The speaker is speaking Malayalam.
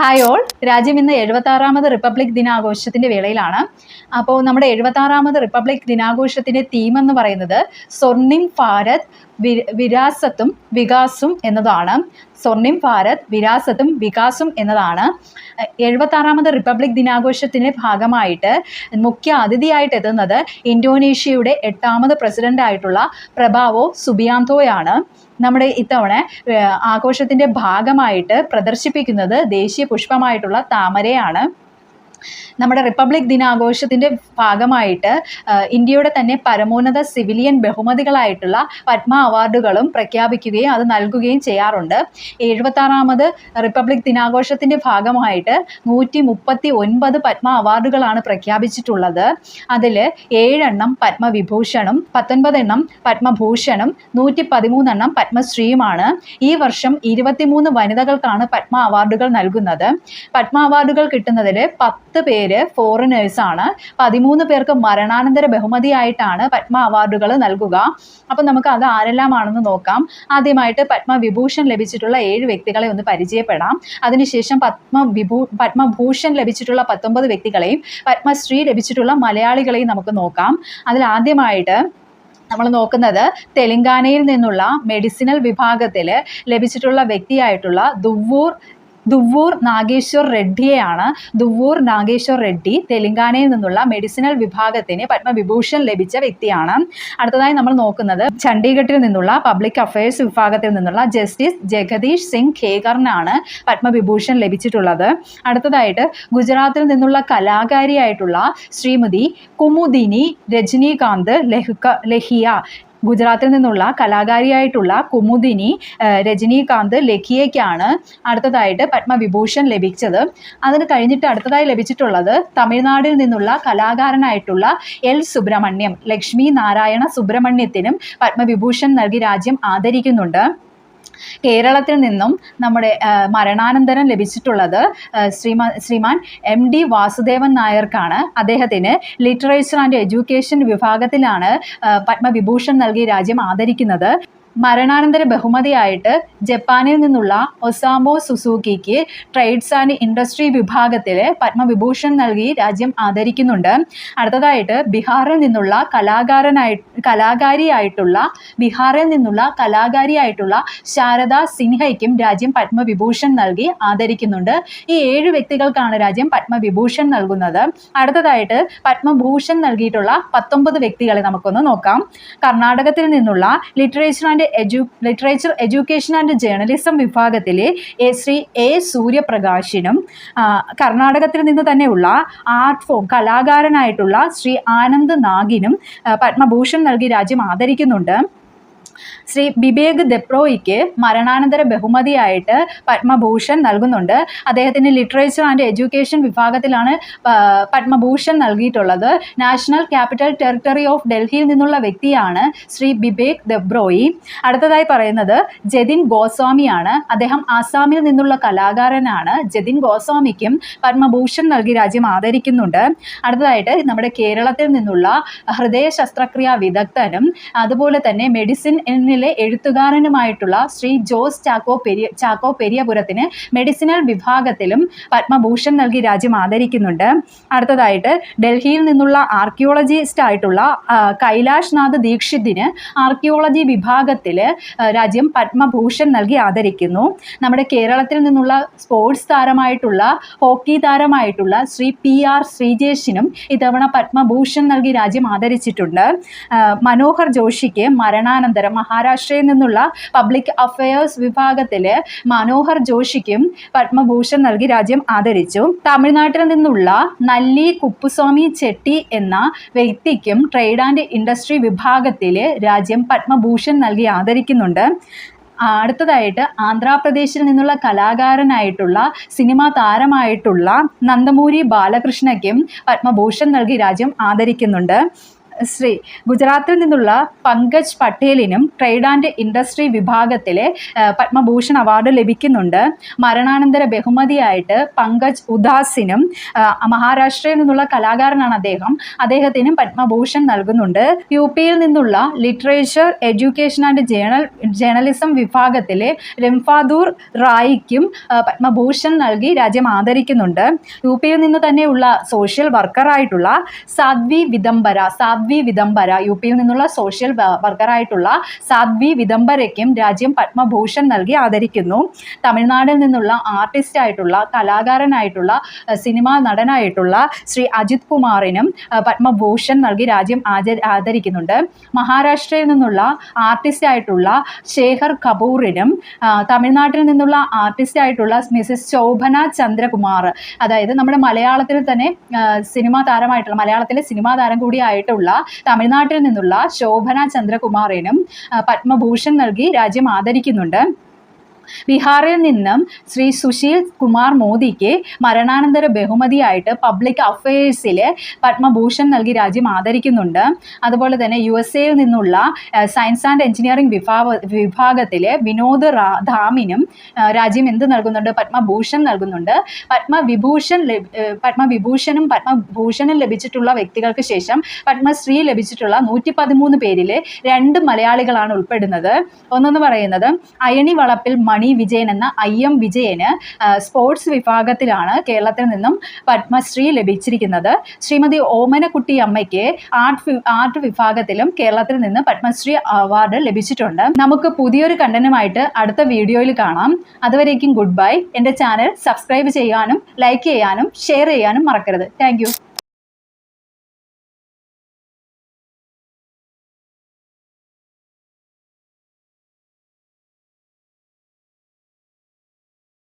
ഹായ് ഓൾ രാജ്യം ഇന്ന് എഴുപത്തി ആറാമത് റിപ്പബ്ലിക് ദിനാഘോഷത്തിന്റെ വേളയിലാണ്. അപ്പോൾ നമ്മുടെ എഴുപത്തി ആറാമത് റിപ്പബ്ലിക് ദിനാഘോഷത്തിന്റെ തീം എന്ന് പറയുന്നത് സ്വർണിം ഭാരത് വിരാസത്തും വികാസും എന്നതാണ്. സ്വർണിം ഭാരത് വിരാസത്തും വികാസും എന്നതാണ്. എഴുപത്തി ആറാമത് റിപ്പബ്ലിക് ദിനാഘോഷത്തിന്റെ ഭാഗമായിട്ട് മുഖ്യ അതിഥിയായിട്ട് എത്തുന്നത് ഇന്തോനേഷ്യയുടെ എട്ടാമത് പ്രസിഡന്റ് ആയിട്ടുള്ള പ്രഭാവോ സുബിയാന്തോയാണ്. നമ്മുടെ ഇത്തവണ ആഘോഷത്തിന്റെ ഭാഗമായിട്ട് പ്രദർശിപ്പിക്കുന്നത് ദേശീയ പുഷ്പമായിട്ടുള്ള താമരയാണ്. നമ്മുടെ റിപ്പബ്ലിക് ദിനാഘോഷത്തിന്റെ ഭാഗമായിട്ട് ഇന്ത്യയുടെ തന്നെ പരമോന്നത സിവിലിയൻ ബഹുമതികളായിട്ടുള്ള പത്മ അവാർഡുകളും പ്രഖ്യാപിക്കുകയും അത് നൽകുകയും ചെയ്യാറുണ്ട്. എഴുപത്തി ആറാമത് റിപ്പബ്ലിക് ദിനാഘോഷത്തിന്റെ ഭാഗമായിട്ട് നൂറ്റി മുപ്പത്തി ഒൻപത് പത്മ അവാർഡുകളാണ് പ്രഖ്യാപിച്ചിട്ടുള്ളത്. അതിൽ ഏഴെണ്ണം പത്മവിഭൂഷണും പത്തൊൻപതെണ്ണം പത്മഭൂഷണും നൂറ്റി പതിമൂന്നെണ്ണം പത്മശ്രീയുമാണ്. ഈ വർഷം ഇരുപത്തിമൂന്ന് വനിതകൾക്കാണ് പത്മ അവാർഡുകൾ നൽകുന്നത്. പത്മ അവാർഡുകൾ കിട്ടുന്നതിൽ പത്ത് പേര് ആണ്. പതിമൂന്ന് പേർക്ക് മരണാനന്തര ബഹുമതിയായിട്ടാണ് പത്മ അവാർഡുകൾ നൽകുക. അപ്പം നമുക്ക് അത് ആരെല്ലാമാണെന്ന് നോക്കാം. ആദ്യമായിട്ട് പത്മവിഭൂഷൺ ലഭിച്ചിട്ടുള്ള ഏഴ് വ്യക്തികളെ ഒന്ന് പരിചയപ്പെടാം. അതിനുശേഷം പത്മവിഭൂ പത്മഭൂഷൺ ലഭിച്ചിട്ടുള്ള പത്തൊമ്പത് വ്യക്തികളെയും പത്മശ്രീ ലഭിച്ചിട്ടുള്ള മലയാളികളെയും നമുക്ക് നോക്കാം. അതിൽ ആദ്യമായിട്ട് നമ്മൾ നോക്കുന്നത് തെലങ്കാനയിൽ നിന്നുള്ള മെഡിസിനൽ വിഭാഗത്തിൽ ലഭിച്ചിട്ടുള്ള വ്യക്തിയായിട്ടുള്ള ദുവ്വൂർ ദുവ്വൂർ നാഗേശ്വർ റെഡ്ഡിയെയാണ് ദുവൂർ നാഗേശ്വർ റെഡ്ഡി തെലങ്കാനയിൽ നിന്നുള്ള മെഡിസിനൽ വിഭാഗത്തിന് പത്മവിഭൂഷൺ ലഭിച്ച വ്യക്തിയാണ്. അടുത്തതായി നമ്മൾ നോക്കുന്നത് ചണ്ഡീഗഡിൽ നിന്നുള്ള പബ്ലിക് അഫയേഴ്സ് വിഭാഗത്തിൽ നിന്നുള്ള ജസ്റ്റിസ് ജഗദീഷ് സിംഗ് ഖേഗറിനാണ് പത്മവിഭൂഷൺ ലഭിച്ചിട്ടുള്ളത്. അടുത്തതായിട്ട് ഗുജറാത്തിൽ നിന്നുള്ള കലാകാരിയായിട്ടുള്ള ശ്രീമതി കുമുദിനി രജനീകാന്ത് ലഹുക ലഹിയ ഗുജറാത്തിൽ നിന്നുള്ള കലാകാരിയായിട്ടുള്ള കുമുദിനി രജനീകാന്ത് ലഖിയയ്ക്കാണ് അടുത്തതായിട്ട് പത്മവിഭൂഷൺ ലഭിച്ചത്. അതിന് കഴിഞ്ഞിട്ട് അടുത്തതായി ലഭിച്ചിട്ടുള്ളത് തമിഴ്നാടിൽ നിന്നുള്ള കലാകാരനായിട്ടുള്ള എൽ സുബ്രഹ്മണ്യം ലക്ഷ്മി നാരായണ സുബ്രഹ്മണ്യത്തിനും പത്മവിഭൂഷൺ നൽകി രാജ്യം ആദരിക്കുന്നുണ്ട്. കേരളത്തിൽ നിന്നും നമ്മുടെ മരണാനന്തരം ലഭിച്ചിട്ടുള്ളത് ശ്രീമാ ശ്രീമാൻ എം ഡി വാസുദേവൻ നായർക്കാണ്. അദ്ദേഹത്തിന് ലിറ്ററേച്ചർ ആൻഡ് എഡ്യൂക്കേഷൻ വിഭാഗത്തിലാണ് പത്മവിഭൂഷൺ നൽകി രാജ്യം ആദരിക്കുന്നത്. മരണാനന്തര ബഹുമതിയായിട്ട് ജപ്പാനിൽ നിന്നുള്ള ഒസാമോ സുസൂക്കിക്ക് ട്രേഡ്സ് ആൻഡ് ഇൻഡസ്ട്രി വിഭാഗത്തിൽ പത്മവിഭൂഷൺ നൽകി രാജ്യം ആദരിക്കുന്നുണ്ട്. അടുത്തതായിട്ട് ബീഹാറിൽ നിന്നുള്ള കലാകാരനായി കലാകാരിയായിട്ടുള്ള ബീഹാറിൽ നിന്നുള്ള കലാകാരിയായിട്ടുള്ള ശാരദ സിൻഹയ്ക്കും രാജ്യം പത്മവിഭൂഷൺ നൽകി ആദരിക്കുന്നുണ്ട്. ഈ ഏഴ് വ്യക്തികൾക്കാണ് രാജ്യം പത്മവിഭൂഷൺ നൽകുന്നത്. അടുത്തതായിട്ട് പത്മഭൂഷൺ നൽകിയിട്ടുള്ള പത്തൊമ്പത് വ്യക്തികളെ നമുക്കൊന്ന് നോക്കാം. കർണാടകത്തിൽ നിന്നുള്ള literature and edu literature education and journalism വിഭാഗത്തിലെ ശ്രീ എ സൂര്യപ്രകാശിനും കർണാടകത്തിൽ നിന്ന് തന്നെയുള്ള ആർട്ട് ഫോം കലാകാരനായിട്ടുള്ള ശ്രീ ആനന്ദ് നാഗിനും പത്മഭൂഷൺ നൽകി രാജ്യം ആദരിക്കുന്നുണ്ട്. ശ്രീ ബിബേക് ദെപ്രോയിക്ക് മരണാനന്തര ബഹുമതിയായിട്ട് പത്മഭൂഷൺ നൽകുന്നുണ്ട്. അദ്ദേഹത്തിന് ലിറ്ററേച്ചർ ആൻഡ് എഡ്യൂക്കേഷൻ വിഭാഗത്തിലാണ് പത്മഭൂഷൺ നൽകിയിട്ടുള്ളത്. നാഷണൽ ക്യാപിറ്റൽ ടെറിട്ടറി ഓഫ് ഡൽഹിയിൽ നിന്നുള്ള വ്യക്തിയാണ് ശ്രീ ബിബേക് ദെബ്രോയി. അടുത്തതായി പറയുന്നത് ജതിൻ ഗോസ്വാമിയാണ്. അദ്ദേഹം ആസാമിൽ നിന്നുള്ള കലാകാരനാണ്. ജതിൻ ഗോസ്വാമിക്കും പത്മഭൂഷൺ നൽകി രാജ്യം ആദരിക്കുന്നുണ്ട്. അടുത്തതായിട്ട് നമ്മുടെ കേരളത്തിൽ നിന്നുള്ള ഹൃദയ ശസ്ത്രക്രിയാ വിദഗ്ധനും അതുപോലെ തന്നെ മെഡിസിൻ എന്നിലെ എഴുത്തുകാരനുമായിട്ടുള്ള ശ്രീ ജോസ് ചാക്കോ പെരിയ ചാക്കോ പെരിയപുരത്തിന് മെഡിസിനൽ വിഭാഗത്തിലും പത്മഭൂഷൺ നൽകി രാജ്യം ആദരിക്കുന്നുണ്ട്. അടുത്തതായിട്ട് ഡൽഹിയിൽ നിന്നുള്ള ആർക്കിയോളജിസ്റ്റ് ആയിട്ടുള്ള കൈലാഷ് നാഥ് ദീക്ഷിതിന് ആർക്കിയോളജി വിഭാഗത്തിൽ രാജ്യം പത്മഭൂഷൺ നൽകി ആദരിക്കുന്നു. നമ്മുടെ കേരളത്തിൽ നിന്നുള്ള സ്പോർട്സ് താരമായിട്ടുള്ള ഹോക്കി താരമായിട്ടുള്ള ശ്രീ പി ആർ ശ്രീജേഷിനും ഇത്തവണ പത്മഭൂഷൺ നൽകി രാജ്യം ആദരിച്ചിട്ടുണ്ട്. മനോഹർ ജോഷിക്ക് മരണാനന്തരം മഹാരാഷ്ട്രയിൽ നിന്നുള്ള പബ്ലിക് അഫയേഴ്സ് വിഭാഗത്തിൽ മനോഹർ ജോഷിക്കും പത്മഭൂഷൺ നൽകി രാജ്യം ആദരിച്ചു. തമിഴ്നാട്ടിൽ നിന്നുള്ള നല്ലി കുപ്പുസ്വാമി ചെട്ടി എന്ന വ്യക്തിക്കും ട്രേഡ് ആൻഡ് ഇൻഡസ്ട്രി വിഭാഗത്തിൽ രാജ്യം പത്മഭൂഷൺ നൽകി ആദരിക്കുന്നുണ്ട്. അടുത്തതായിട്ട് ആന്ധ്രാപ്രദേശിൽ നിന്നുള്ള കലാകാരനായിട്ടുള്ള സിനിമാ താരമായിട്ടുള്ള നന്ദമൂരി ബാലകൃഷ്ണയ്ക്കും പത്മഭൂഷൺ നൽകി രാജ്യം ആദരിക്കുന്നുണ്ട്. ശ്രീ ഗുജറാത്തിൽ നിന്നുള്ള പങ്കജ് പട്ടേലിനും ട്രേഡ് ആൻഡ് ഇൻഡസ്ട്രി വിഭാഗത്തിലെ പത്മഭൂഷൺ അവാർഡ് ലഭിക്കുന്നുണ്ട്. മരണാനന്തര ബഹുമതിയായിട്ട് പങ്കജ് ഉദാസിനും മഹാരാഷ്ട്രയിൽ നിന്നുള്ള കലാകാരനാണ് അദ്ദേഹം. അദ്ദേഹത്തിനും പത്മഭൂഷൺ നൽകുന്നുണ്ട്. യു പിയിൽ നിന്നുള്ള literature education and journal journalism വിഭാഗത്തിലെ രംഫാദൂർ റായിക്കും പത്മഭൂഷൺ നൽകി രാജ്യം ആദരിക്കുന്നുണ്ട്. യു പിയിൽ നിന്ന് തന്നെയുള്ള സോഷ്യൽ വർക്കറായിട്ടുള്ള സാധ്വി വിദംബര സാധ്വി വിദംബര യു പിയിൽ നിന്നുള്ള സോഷ്യൽ വർക്കറായിട്ടുള്ള സാധ്വി വിദംബരയ്ക്കും രാജ്യം പത്മഭൂഷൺ നൽകി ആദരിക്കുന്നു. തമിഴ്നാടിൽ നിന്നുള്ള ആർട്ടിസ്റ്റ് ആയിട്ടുള്ള കലാകാരനായിട്ടുള്ള സിനിമാ നടനായിട്ടുള്ള ശ്രീ അജിത് കുമാറിനും പത്മഭൂഷൺ നൽകി രാജ്യം ആദരിക്കുന്നുണ്ട്. മഹാരാഷ്ട്രയിൽ നിന്നുള്ള ആർട്ടിസ്റ്റ് ആയിട്ടുള്ള ശേഖർ കപൂറിനും തമിഴ്നാട്ടിൽ നിന്നുള്ള ആർട്ടിസ്റ്റ് ആയിട്ടുള്ള മിസസ് ശോഭന ചന്ദ്രകുമാർ അതായത് നമ്മുടെ മലയാളത്തിൽ തന്നെ സിനിമാ താരമായിട്ടുള്ള മലയാളത്തിലെ സിനിമാ താരം കൂടിയായിട്ടുള്ള തമിഴ്നാട്ടിൽ നിന്നുള്ള ശോഭന ചന്ദ്രകുമാറിനും പത്മഭൂഷൺ നൽകി രാജ്യം ആദരിക്കുന്നുണ്ട്. ബീഹാറിൽ നിന്നും ശ്രീ സുശീൽ കുമാർ മോദിക്ക് മരണാനന്തര ബഹുമതിയായിട്ട് പബ്ലിക് അഫയേഴ്സിൽ പത്മഭൂഷൺ നൽകി രാജ്യം ആദരിക്കുന്നുണ്ട്. അതുപോലെ തന്നെ യു എസ് എയിൽ നിന്നുള്ള സയൻസ് ആൻഡ് എഞ്ചിനീയറിംഗ് വിഭാഗ വിഭാഗത്തിലെ വിനോദ് ധാമിനും രാജ്യം എന്ത് നൽകുന്നുണ്ട്? പത്മഭൂഷൺ നൽകുന്നുണ്ട്. പത്മവിഭൂഷൺ പത്മവിഭൂഷണും പത്മഭൂഷണും ലഭിച്ചിട്ടുള്ള വ്യക്തികൾക്ക് ശേഷം പത്മശ്രീ ലഭിച്ചിട്ടുള്ള നൂറ്റി പതിമൂന്ന് പേരിൽ രണ്ട് മലയാളികളാണ് ഉൾപ്പെടുന്നത്. ഒന്നെന്ന് പറയുന്നത് അയണി വളപ്പിൽ മണി വിജയൻ എന്ന ഐ എം വിജയന് സ്പോർട്സ് വിഭാഗത്തിലാണ് കേരളത്തിൽ നിന്നും പത്മശ്രീ ലഭിച്ചിരിക്കുന്നത്. ശ്രീമതി ഓമനക്കുട്ടി അമ്മയ്ക്ക് ആർട്ട് ആർട്ട് വിഭാഗത്തിലും കേരളത്തിൽ നിന്ന് പത്മശ്രീ അവാർഡ് ലഭിച്ചിട്ടുണ്ട്. നമുക്ക് പുതിയൊരു കണ്ടന്റുമായിട്ട് അടുത്ത വീഡിയോയിൽ കാണാം. അതുവരേക്കും ഗുഡ് ബൈ. എന്റെ ചാനൽ സബ്സ്ക്രൈബ് ചെയ്യാനും ലൈക്ക് ചെയ്യാനും ഷെയർ ചെയ്യാനും മറക്കരുത്. താങ്ക്